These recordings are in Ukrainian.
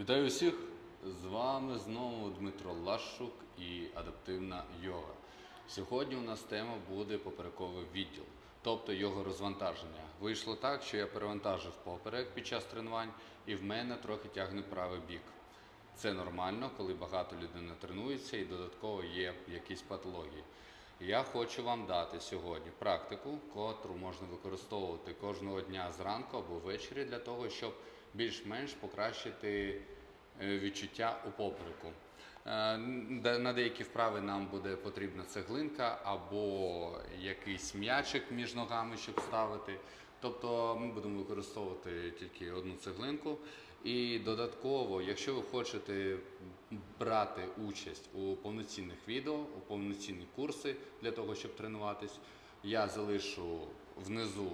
Вітаю всіх! З вами знову Дмитро Лашук і адаптивна йога. Сьогодні у нас тема буде поперековий відділ, тобто його розвантаження. Вийшло так, що я перевантажив поперек під час тренувань, і в мене трохи тягне правий бік. Це нормально, коли багато людина тренується і додатково є якісь патології. Я хочу вам дати сьогодні практику, котру можна використовувати кожного дня зранку або ввечері для того, щоб більш-менш покращити е, відчуття у попереку. Е, На деякі вправи нам буде потрібна цеглинка або якийсь м'ячик між ногами, щоб ставити. Тобто ми будемо використовувати тільки одну цеглинку. І додатково, якщо ви хочете брати участь у повноцінних відео, у повноцінні курси для того, щоб тренуватись, я залишу внизу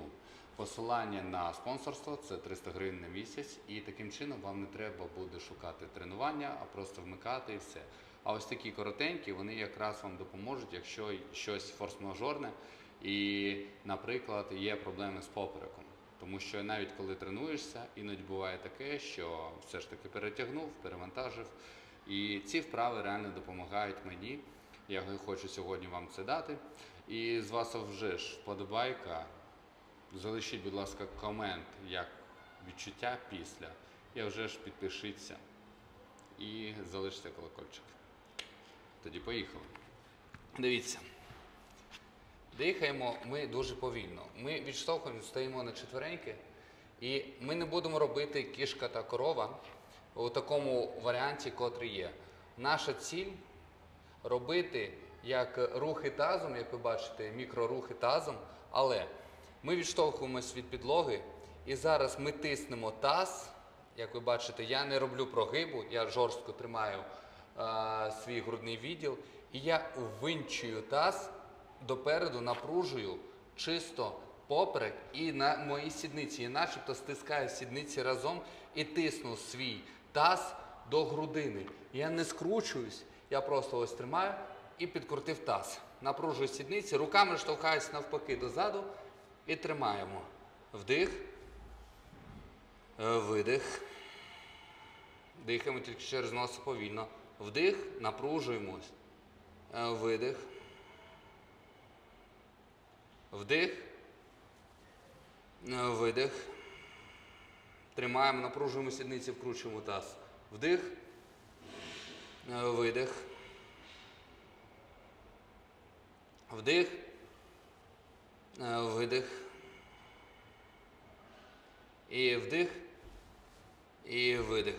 посилання на спонсорство, це 300 гривень на місяць, і таким чином вам не треба буде шукати тренування, а просто вмикати і все. А ось такі коротенькі, вони якраз вам допоможуть, якщо щось форс-мажорне, і, наприклад, є проблеми з попереком. Тому що навіть коли тренуєшся, іноді буває таке, що все ж таки перетягнув, перевантажив. І ці вправи реально допомагають мені. Я хочу сьогодні вам це дати. І з вас вже ж вподобайка. Залишіть, будь ласка, комент, як відчуття після. І вже ж підпишіться і залиште колокольчик. Тоді поїхали. Дивіться. Дихаємо ми дуже повільно. Ми відштовхуємо, стоїмо на четвереньки, і ми не будемо робити кішка та корова у такому варіанті, котрий є. Наша ціль робити як рухи тазом, як ви бачите, мікрорухи тазом, але ми відштовхуємось від підлоги, і зараз ми тиснемо таз. Як ви бачите, я не роблю прогибу, я жорстко тримаю а, свій грудний відділ, і я ввинчую таз допереду, напружую чисто поперек і на моїй сідниці. Я начебто стискаю сідниці разом і тисну свій таз до грудини. Я не скручуюсь, я просто ось тримаю і підкрутив таз. Напружую сідниці, руками штовхаюсь навпаки дозаду і тримаємо. Вдих. Е, Видих. Дихаємо тільки через нос повільно. Вдих, напружуємось. Е, Видих. Вдих. Е, Видих. Тримаємо, напружуємо сідниці, вкручуємо таз. Вдих. Видих. Вдих. Е, Видих. І вдих. І видих.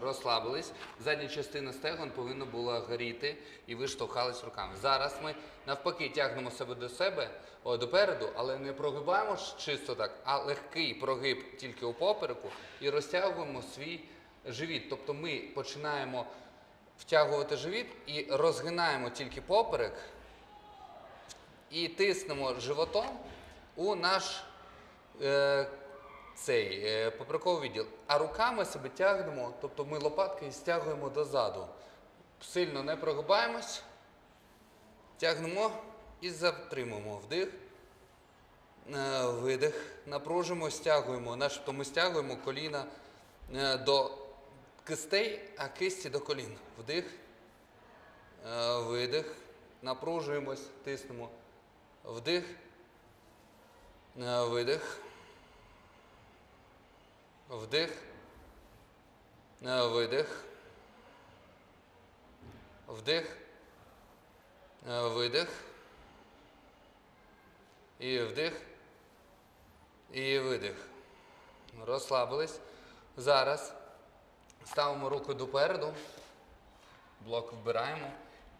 Розслабились. Задня частина стегон повинна була горіти, і ви штовхались руками. Зараз ми навпаки тягнемо себе до себе о, допереду, але не прогибаємо чисто так, а легкий прогиб тільки у попереку і розтягуємо свій живіт. Тобто ми починаємо втягувати живіт і розгинаємо тільки поперек і тиснемо животом у наш е, цей е, поперековий відділ. А руками себе тягнемо, тобто ми лопатки стягуємо дозаду. Сильно не прогибаємось, тягнемо і затримуємо вдих. Е, Видих, напружимо, стягуємо. Начебто ми стягуємо коліна е, до кистей, а кисті до колін. Вдих. Е, Видих. Напружуємось, тиснемо. Вдих. Е, Видих. Вдих. Е, Видих. Вдих. Е, Видих. І вдих. І видих. Розслабились. Зараз ставимо руку допереду. Блок вбираємо.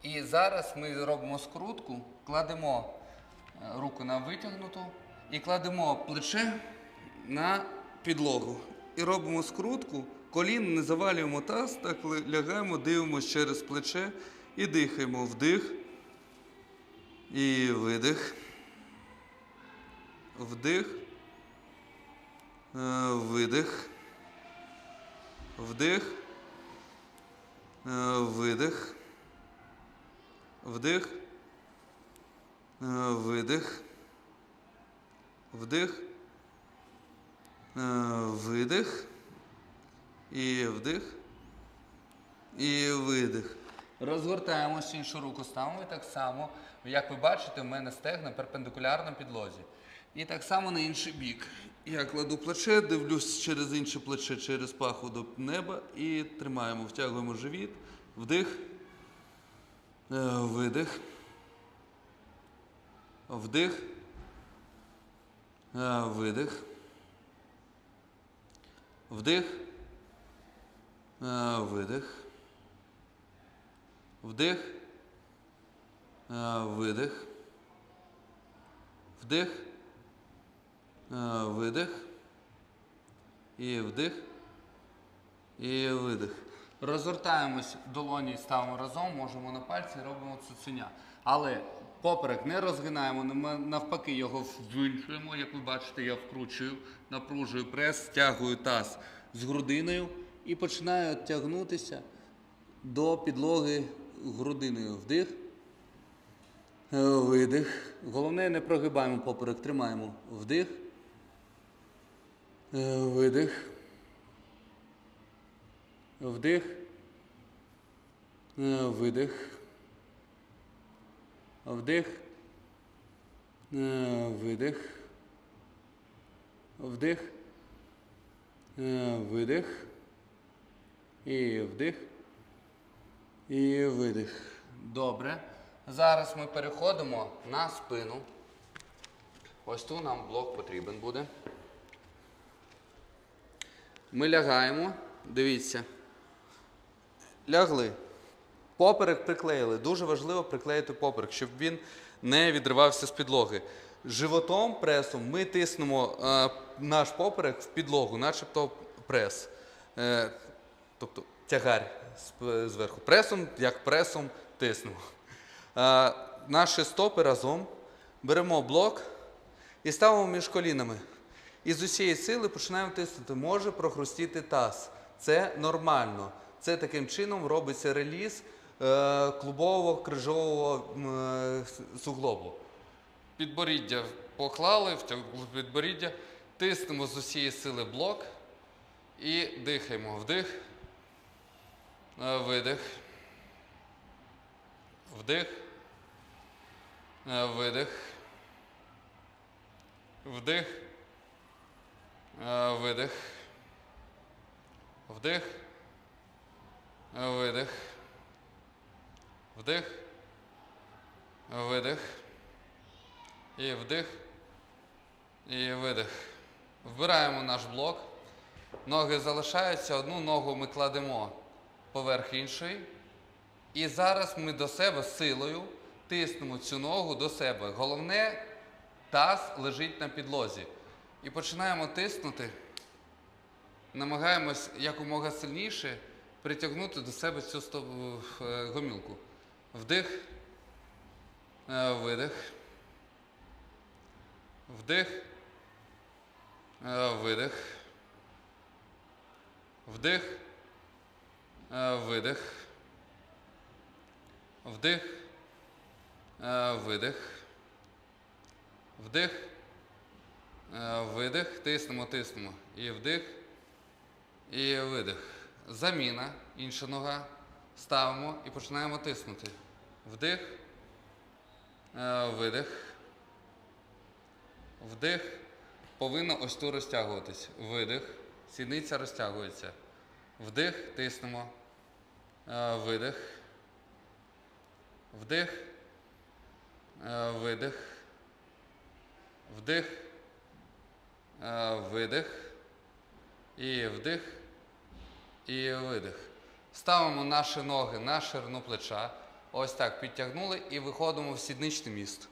І зараз ми робимо скрутку, кладемо руку на витягнуту і кладемо плече на підлогу. І робимо скрутку, колін не завалюємо таз, так лягаємо, дивимося через плече і дихаємо. Вдих. І видих. Вдих. Е, Видих. Вдих. Е, Видих. Вдих. Е, Видих. Вдих. Е, Видих. І вдих. І видих. Розгортаємося, іншу руку ставимо і так само, як ви бачите, в мене стегна перпендикулярно підлозі. І так само на інший бік. Я кладу плече, дивлюсь через інше плече, через паху до неба і тримаємо, втягуємо живіт, вдих, Е, видих, вдих, Е, видих, вдих, Е, видих, вдих, Е, видих, вдих. Видих. І вдих. І видих. Розгортаємось, долоні ставимо разом, можемо на пальці, робимо цуценя. Але поперек не розгинаємо, нав- навпаки, його ввинчуємо. Як ви бачите, я вкручую, напружую прес, стягую таз з грудиною і починаю тягнутися до підлоги грудиною. Вдих. Видих. Головне, не прогибаємо поперек, тримаємо. Вдих. Видих. Вдих. Видих. Вдих. Е, Видих. Вдих. Е, Видих. І вдих. І видих. Добре. Зараз ми переходимо на спину. Ось тут нам блок потрібен буде. Ми лягаємо. Дивіться. Лягли. Поперек приклеїли. Дуже важливо приклеїти поперек, щоб він не відривався з підлоги. Животом, пресом ми тиснемо е, наш поперек в підлогу, начебто прес. Е, тобто тягар зверху. Пресом, як пресом, тиснемо. Е, наші стопи разом беремо блок і ставимо між колінами. І з усієї сили починаємо тиснути. Може прохрустіти таз. Це нормально. Це таким чином робиться реліз клубового крижового е, суглобу. Підборіддя поклали, втягли підборіддя, тиснемо з усієї сили блок і дихаємо. Вдих, е, видих. Вдих. е, Видих. Вдих. Е, Видих. Вдих. Е, Видих. Вдих. Видих. І вдих. І видих. Вбираємо наш блок. Ноги залишаються, одну ногу ми кладемо поверх іншої. І зараз ми до себе силою тиснемо цю ногу до себе. Головне, таз лежить на підлозі. І починаємо тиснути. Намагаємось якомога сильніше притягнути до себе цю е, гомілку. Вдих, е, видих. Вдих, е, видих. Вдих, е, видих. Вдих, видих. Вдих. Видих, тиснемо, тиснемо. І вдих. І видих. Заміна, інша нога. Ставимо і починаємо тиснути. Вдих. Е, Видих. Вдих. Повинно ось тут розтягуватись. Видих. Сідниця розтягується. Вдих, тиснемо. Е, Видих. Вдих. Е, Видих. Вдих. Видих. І вдих. І видих. Ставимо наші ноги на ширину плеча. Ось так підтягнули і виходимо в сідничне місце.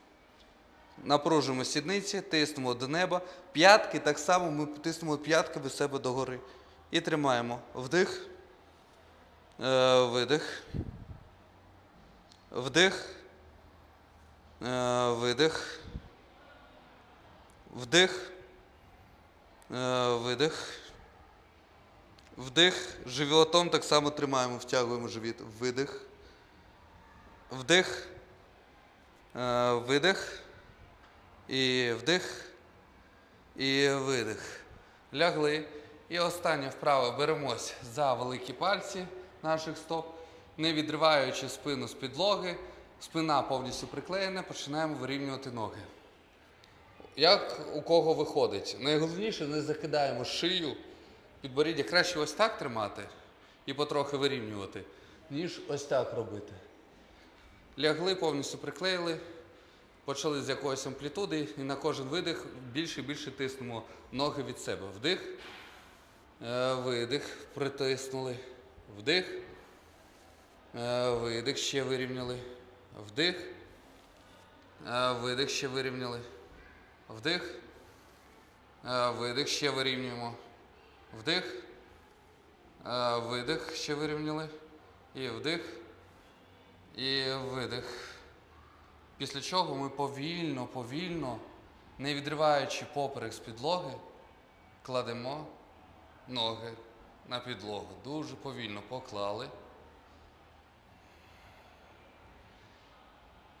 Напружуємо сідниці, тиснемо до неба. П'ятки так само ми тиснемо п'ятки від себе догори. І тримаємо. Вдих. Е, видих. Вдих. Е, видих. Вдих. Е, видих. Вдих. Животом так само тримаємо, втягуємо живіт. Видих. Вдих. Е, видих. І вдих. І видих. Лягли. І остання вправа беремось за великі пальці наших стоп, не відриваючи спину з підлоги, спина повністю приклеєна, починаємо вирівнювати ноги. Як у кого виходить? Найголовніше не закидаємо шию, підборіддя краще ось так тримати і потрохи вирівнювати, ніж ось так робити. Лягли, повністю приклеїли, почали з якоїсь амплітуди і на кожен видих більше і більше тиснемо ноги від себе. Вдих, е, видих, притиснули, вдих, е, видих, ще вирівняли, вдих, е, видих, ще вирівняли, вдих, видих, ще вирівнюємо, вдих, е, видих, ще вирівняли, і вдих. І видих. Після чого ми повільно, повільно, не відриваючи поперек з підлоги, кладемо ноги на підлогу. Дуже повільно поклали.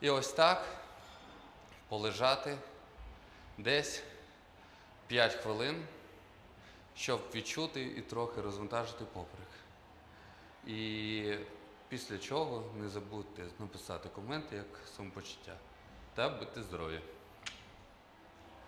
І ось так полежати десь 5 хвилин, щоб відчути і трохи розвантажити поперек. І після чого не забудьте написати коменти як самопочуття та будьте здорові.